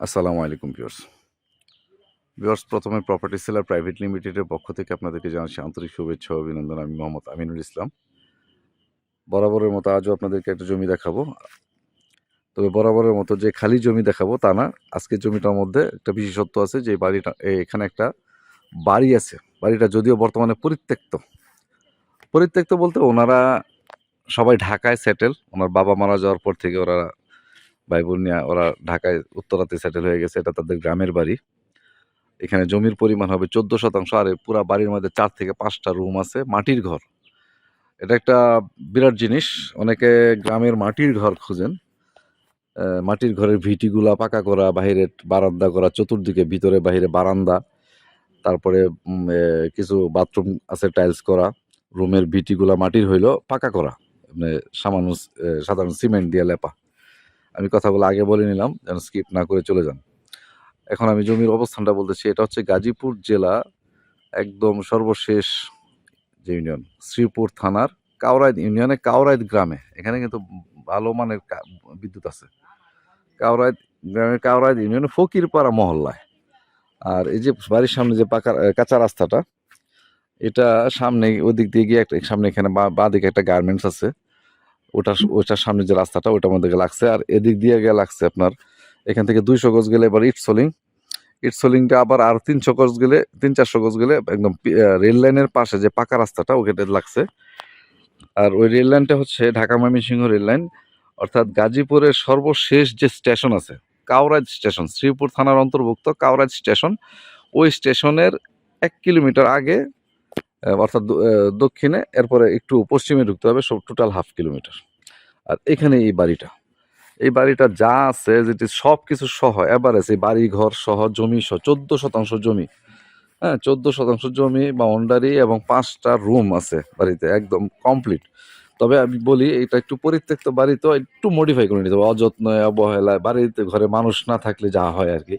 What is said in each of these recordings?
আসসালামু আলাইকুম viewers. Viewers, প্রথমে প্রপার্টি সেলার প্রাইভেট লিমিটেডের পক্ষ থেকে আপনাদেরকে জানাচ্ছি আন্তরিক শুভেচ্ছা অভিনন্দন আমি মোহাম্মদ আমিনুল ইসলাম। বরাবরের মতো আজও আপনাদেরকে একটা জমি দেখাবো। তবে বরাবরের মতো যে খালি জমি দেখাবো তা না, আজকের জমিটার মধ্যে একটা বিশেষত্ব আছে যে বাড়িটা এখানে একটা বাড়ি আছে। বাড়িটা যদিও বর্তমানে পরিত্যক্ত। পরিত্যক্ত বলতে ওনারা সবাই ঢাকায় সেটেল ওনার বাবা মারা যাওয়ার পর থেকে ওরা ভাই বোন ওরা ঢাকায়, উত্তরাতে সেটেল হয়ে গেছে, এটা তাদের গ্রামের বাড়ি। এখানে জমির পরিমাণ হবে চোদ্দ শতাংশ, আর পুরা বাড়ির মধ্যে চার থেকে পাঁচটা রুম আছে, মাটির ঘর। এটা একটা বিরাট জিনিস, অনেকে গ্রামের মাটির ঘর খুঁজেন। মাটির ঘরের ভিটিগুলা পাকা করা বাইরে বারান্দা করা, চতুর্দিকে ভিতরে বাইরে বারান্দা। তারপরে কিছু বাথরুম আছে টাইলস করা। রুমের ভিটিগুলা মাটির হইল পাকা করা। মানে সামান্য সাধারণ সিমেন্ট দিয়ে লেপা। আমি কথাগুলো আগে বলে নিলাম, যেন স্কিপ না করে চলে যান। এখন আমি জমির অবস্থানটা বলতেছি, এটা হচ্ছে গাজীপুর জেলা একদম সর্বশেষ যে ইউনিয়ন শ্রীপুর থানার কাউরাইদ ইউনিয়নে কাউরাইদ গ্রামে। এখানে কিন্তু ভালো মানের বিদ্যুৎ আছে। কাউরাইদ গ্রামের কাউরাইদ ইউনিয়নে ফকিরপাড়া মহল্লায়। আর এই যে বাড়ির সামনে যে পাকা কাঁচা রাস্তাটা, এটা সামনে ওদিক দিয়ে গিয়ে একটা, সামনে এখানে বাঁ দিকে একটা গার্মেন্টস আছে। ওটা ওটার সামনে যে রাস্তাটা, ওটার মধ্যে লাগছে আর এদিক দিয়ে গিয়ে লাগছে আপনার, এখান থেকে দুইশো গজ গেলে এবার ইট সোলিং। ইট সোলিংটা আবার আর তিনশো গজ গেলে, তিন চারশো গজ গেলে একদম রেল লাইনের পাশে যে পাকা রাস্তাটা ওখানে লাগছে আর ওই রেল লাইনটা হচ্ছে ঢাকা ময়মনসিংহ রেল লাইন। অর্থাৎ গাজীপুরের সর্বশেষ যে স্টেশন আছে কাউরাজ স্টেশন, শ্রীপুর থানার অন্তর্ভুক্ত কাউরাজ স্টেশন, ওই স্টেশনের এক কিলোমিটার আগে অর্থাৎ দক্ষিণে, এরপরে একটু পশ্চিমে ঢুকতে হবে, সব টোটাল হাফ কিলোমিটার আর এখানে এই বাড়িটা। এই বাড়িটা যা আছে, যেটি সব কিছু সহ এভারেজ এই বাড়ি ঘর সহ, জমি সহ, চোদ্দ শতাংশ জমি। হ্যাঁ চোদ্দ শতাংশ জমি বাউন্ডারি এবং পাঁচটা রুম আছে বাড়িতে, একদম কমপ্লিট তবে আমি বলি, এটা একটু পরিত্যক্ত বাড়ি, তো একটু মডিফাই করে নিতে হবে। অযত্ন, অবহেলায় বাড়িতে ঘরে মানুষ না থাকলে যা হয় আর কি।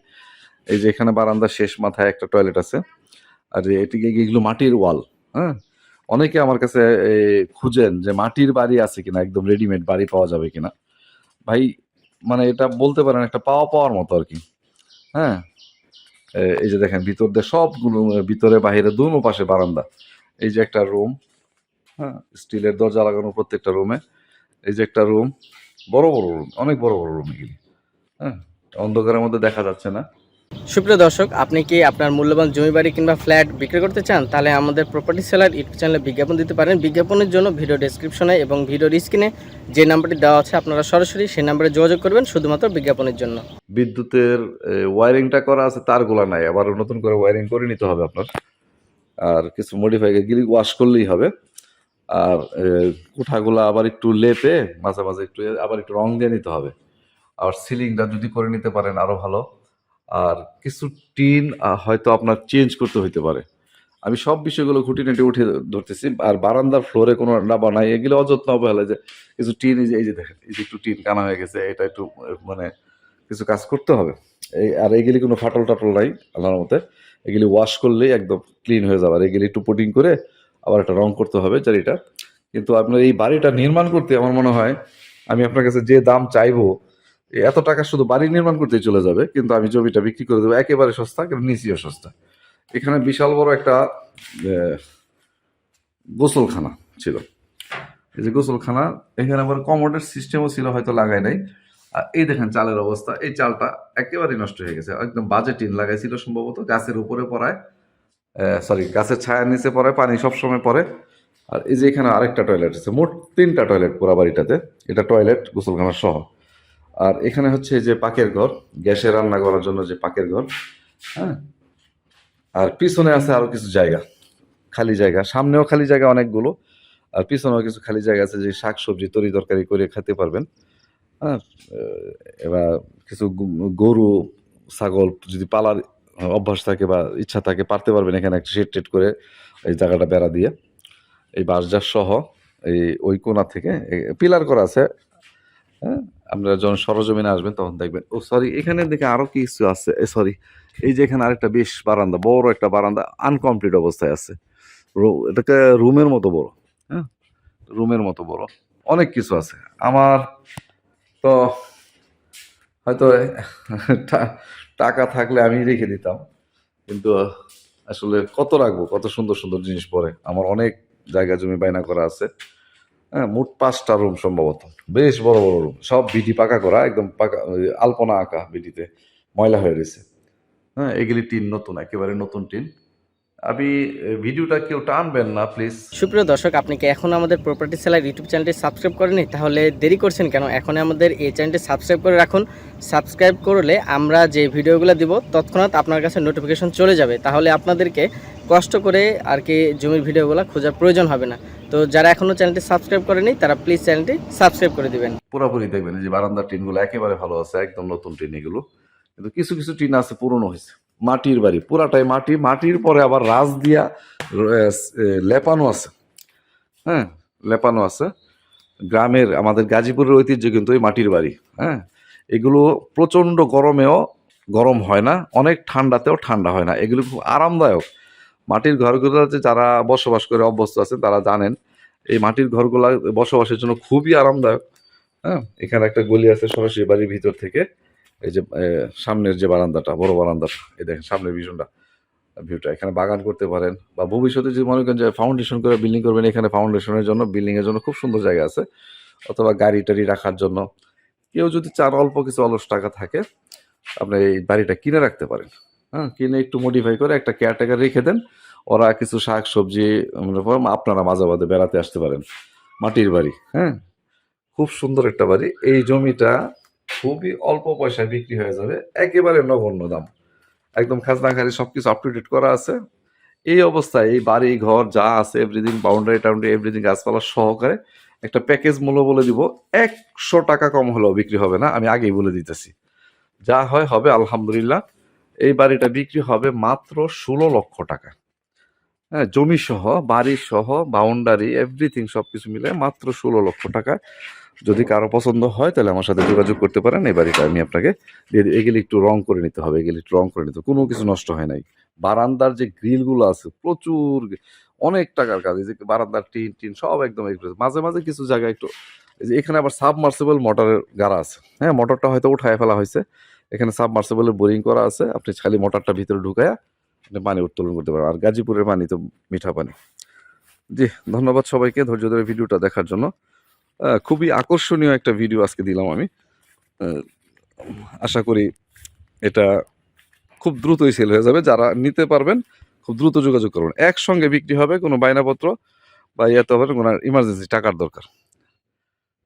এই যে এখানে বারান্দার শেষ মাথায় একটা টয়লেট আছে। আর এটিকে এগুলো মাটির ওয়াল হ্যাঁ? অনেকে আমার কাছে খুঁজেন যে মাটির বাড়ি আছে কিনা, একদম রেডিমেড বাড়ি পাওয়া যাবে কিনা। ভাই মানে এটা বলতে পারেন একটা পাওয়া পাওয়ার মতো আর কি। হ্যাঁ? এই যে দেখেন, ভিতর দিয়ে সবগুলো ভিতরে বাহিরে দুনো পাশে বারান্দা। এই যে একটা রুম হ্যাঁ? স্টিলের দরজা লাগানো প্রত্যেকটা রুমে এই যে একটা রুম বড় বড় রুম অনেক বড় বড় রুম এগুলি। হ্যাঁ? অন্ধকারের মধ্যে দেখা যাচ্ছে না। সুপ্রিয় দর্শক, আপনি কি আপনার মূল্যবান জমি বাড়ি কিংবা ফ্ল্যাট বিক্রি করতে চান? তাহলে আমাদের প্রপার্টি সেলার ইউটিউব চ্যানেলে বিজ্ঞাপন দিতে পারেন। বিজ্ঞাপনের জন্য ভিডিও ডেসক্রিপশনে এবং ভিডিওর স্ক্রিনে যে নাম্বারটি দেওয়া আছে, আপনারা সরাসরি সেই নাম্বারে যোগাযোগ করবেন শুধুমাত্র বিজ্ঞাপনের জন্য। বিদ্যুতের ওয়ারিংটা করা আছে তারগুলা নাই। আবার নতুন করে ওয়ারিং করে নিতে হবে আপনার। আর কিছু মডিফাই গিলি ওয়াশ করলেই হবে। আর কোঠাগুলা আবার একটু লেপে, মাঝে মাঝে একটু, আবার একটু রং দিয়ে নিতে হবে। আর সিলিংটা যদি করে নিতে পারেন আরও ভালো। আর কিছু টিন হয়তো আপনার চেঞ্জ করতে হইতে পারে। আমি সব বিষয়গুলো খুঁটিনাটি উঠে ধরতেছি আর বারান্দার ফ্লোরে কোনো ডাবা নাই। এগুলো অযত্ন অবহেলা যে কিছু টিন, এই যে এই যে দেখেন, এই যে একটু টিন কানা হয়ে গেছে, এটা একটু মানে কিছু কাজ করতে হবে। এই, আর এগুলি কোনো ফাটল টাটল নাই, আল্লাহর মতে এগুলি ওয়াশ করলেই একদম ক্লিন হয়ে যাবে। আর এগুলি একটু পুটিং করে আবার একটা রং করতে হবে চারিটা কিন্তু আপনার এই বাড়িটা নির্মাণ করতে আমার মনে হয়, আমি আপনার কাছে যে দাম চাইব এত টাকা শুধু বাড়ি নির্মাণ করতে চলে যাবে, কিন্তু আমি জমিটা বিক্রি করে দেবো। একেবারে সস্তা, কিন্তু নিচিও সস্তা। এখানে বিশাল বড় একটা গোসলখানা ছিল। এই যে গোসলখানা, এখানে আবার কমোডের সিস্টেমও ছিল, হয়তো লাগায় নাই। আর এই দেখেন চালের অবস্থা, এই চালটা একেবারেই নষ্ট হয়ে গেছে। একদম বাজে টিন লাগাইছিল সম্ভবত, গাছের উপরে পড়ায় সরি গাছের ছায়ার নিচে পড়ে পানি সবসময় পড়ে। আর এই যে এখানে আরেকটা টয়লেট আছে, মোট তিনটা টয়লেট পুরা বাড়িটাতে, এটা টয়লেট গোসলখানা সহ। আর এখানে হচ্ছে যে পাকের ঘর, গ্যাসে রান্না করার জন্য যে পাকের ঘর হ্যাঁ? আর পিছনে আছে আরও কিছু জায়গা, খালি জায়গা। সামনেও খালি জায়গা অনেকগুলো, আর পিছনেও কিছু খালি জায়গা আছে যে শাক সবজি তরি তরকারি করে খেতে পারবেন। হ্যাঁ? এবার কিছু গরু, ছাগল যদি পালার অভ্যাস থাকে বা ইচ্ছা থাকে, পারতে পারবেন এখানে একটা শেড টেট করে এই জায়গাটা বেড়া দিয়ে। এই বাঁশজার সহ এই ওই কোণা থেকে পিলার করা আছে। হ্যাঁ? আপনারা যখন সরজমিনে আসবেন তখন দেখবেন। ও সরি এখানে দেখে আরও কিছু আছে। সরি এই যে এখানে আরেকটা বেশ বারান্দা, বড় একটা বারান্দা আনকমপ্লিট অবস্থায় আছে। এটাকে রুমের মতো বড় হ্যাঁ? রুমের মতো বড়। অনেক কিছু আছে। আমার তো হয়তো টাকা থাকলে আমি রেখে দিতাম। কিন্তু আসলে কত রাখব? কত সুন্দর সুন্দর জিনিস পরে। আমার অনেক জায়গা জমি বায়না করা আছে। হ্যাঁ মোট পাঁচটা রুম সম্ভবত। বেশ বড় বড় রুম সব বিটি পাকা করা একদম পাকা আলপনা আঁকা বিটিতে ময়লা হয়ে গেছে হ্যাঁ এগুলি টিন নতুন একেবারে নতুন টিন। এ, ভিডিওটা কেউ টানবেন না প্লিজ সুপ্রিয় দর্শক আপনি কি এখন আমাদের প্রপার্টি সেলার ইউটিউব চ্যানেলটি সাবস্ক্রাইব করেনি তাহলে দেরি করছেন কেন? এখন আমাদের এই চ্যানেলটি সাবস্ক্রাইব করে রাখুন। সাবস্ক্রাইব করলে আমরা যে ভিডিওগুলো দিব তৎক্ষণাৎ আপনার কাছে নোটিফিকেশন চলে যাবে। তাহলে আপনাদেরকে কষ্ট করে আর কি জমির ভিডিওগুলো খোঁজার প্রয়োজন হবে না। তো যারা এখনও চ্যানেলটি সাবস্ক্রাইব করেনি, তারা প্লিজ চ্যানেলটি সাবস্ক্রাইব করে দিবেন। পুরোপুরি দেখবেন যে বারান্দার টিনগুলো একেবারে ভালো আছে, একদম নতুন টিন এগুলো। কিন্তু কিছু কিছু টিন আছে পুরনো হয়েছে, মাটির বাড়ি, পুরাটাই মাটি। মাটির পরে আবার রাজ দিয়া লেপানো আছে। হ্যাঁ লেপানো আছে। গ্রামের, আমাদের গাজীপুরের ঐতিহ্য কিন্তু এই মাটির বাড়ি হ্যাঁ। এগুলো প্রচণ্ড গরমেও গরম হয় না, অনেক ঠান্ডাতেও ঠান্ডা হয় না। এগুলো খুব আরামদায়ক। মাটির ঘরগুলোতে যারা বসবাস করে অভ্যস্ত আছেন, তারা জানেন, এই মাটির ঘরগুলা বসবাসের জন্য খুবই আরামদায়ক। হ্যাঁ এখানে একটা গলি আছে সরাসরি বাড়ির ভিতর থেকে। এই যে সামনের যে বারান্দাটা, বড় বারান্দাটা এই দেখেন সামনের ভিশনটা, ভিউটা। এখানে বাগান করতে পারেন বা ভবিষ্যতে যদি মনে করেন যে ফাউন্ডেশন করে বিল্ডিং করবেন, এখানে ফাউন্ডেশনের জন্য বিল্ডিং এর জন্য খুব সুন্দর জায়গা আছে। অথবা গাড়ি টাড়ি রাখার জন্য। কেউ যদি চার অল্প কিছু অলস টাকা থাকে, আপনি এই বাড়িটা কিনে রাখতে পারেন। হ্যাঁ কিনে একটু মডিফাই করে একটা কেয়ারটেকার রেখে দেন। ওরা কিছু শাক সবজি আপনারা মাঝে মাঝে বেড়াতে আসতে পারেন। মাটির বাড়ি হ্যাঁ? খুব সুন্দর একটা বাড়ি। এই জমিটা খুবই অল্প পয়সায় বিক্রি হয়ে যাবে। একেবারে নগণ্য দাম। একদম খাজনা খারি সবকিছু আপ টু ডেট করা আছে। এই অবস্থায় এই বাড়ি, ঘর যা আছে এভরিথিং বাউন্ডারি টাউন্ডারি এভরিথিং গাছপালা সহকারে একটা প্যাকেজ মূল্য বলে দিব। একশো টাকা কম হলেও বিক্রি হবে না, আমি আগেই বলে দিতেছি। যা হয় হবে, আলহামদুলিল্লাহ। এই বাড়িটা বিক্রি হবে মাত্র ষোলো লক্ষ টাকা। হ্যাঁ জমি সহ, বাড়ি সহ বাউন্ডারি এভরিথিং সব কিছু মিলে মাত্র ষোলো লক্ষ টাকা। যদি কারও পছন্দ হয়, তাহলে আমার সাথে যোগাযোগ করতে পারেন। এই বাড়িটা আমি আপনাকে এগুলি একটু রং করে নিতে হবে, এগুলি একটু রং করে নিতে। কোনো কিছু নষ্ট হয় নাই। বারান্দার যে গ্রিলগুলো আছে, প্রচুর অনেক টাকার কাজ। এই যে বারান্দার টিন টিন সব একদম। মাঝে মাঝে কিছু জায়গায় একটু যে এখানে আবার সাবমার্সিবল মোটরের গাড়া আছে। হ্যাঁ মোটরটা হয়তো উঠায় ফেলা হয়েছে। এখানে সাবমার্সিবলের বোরিং করা আছে। আপনি খালি মোটরটা ভিতরে ঢুকায়া আপনি পানি উত্তোলন করতে পারেন আর গাজীপুরের পানি তো মিঠা পানি। জি, ধন্যবাদ সবাইকে ধৈর্য ধরে ভিডিওটা দেখার জন্য। খুবই আকর্ষণীয় একটা ভিডিও আজকে দিলাম আমি। আশা করি এটা খুব দ্রুতই সেল হয়ে যাবে। যারা নিতে পারবেন, খুব দ্রুত যোগাযোগ করবেন। একসঙ্গে বিক্রি হবে, কোনো বায়নাপত্র বা ইয়াতে হবে কোনো ইমার্জেন্সি টাকার দরকার।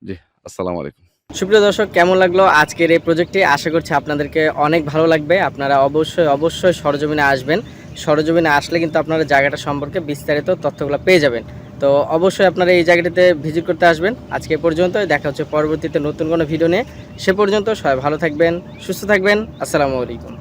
জি, আসসালামু আলাইকুম। সুপ্রিয় দর্শক, কেমন লাগল আজকের এই প্রজেক্টটি? আশা করছি আপনাদেরকে অনেক ভালো লাগবে। আপনারা অবশ্যই অবশ্যই সরজমিনে আসবেন। সরজমিনে আসলে কিন্তু আপনারা জায়গাটা সম্পর্কে বিস্তারিত তথ্যগুলো পেয়ে যাবেন। তো অবশ্যই আপনারা এই জায়গাটিতে ভিজিট করতে আসবেন। আজকে পর্যন্ত দেখা হচ্ছে পরবর্তীতে নতুন কোনো ভিডিও নিয়ে। সে পর্যন্ত সবাই ভালো থাকবেন, সুস্থ থাকবেন। আসসালামু আলাইকুম।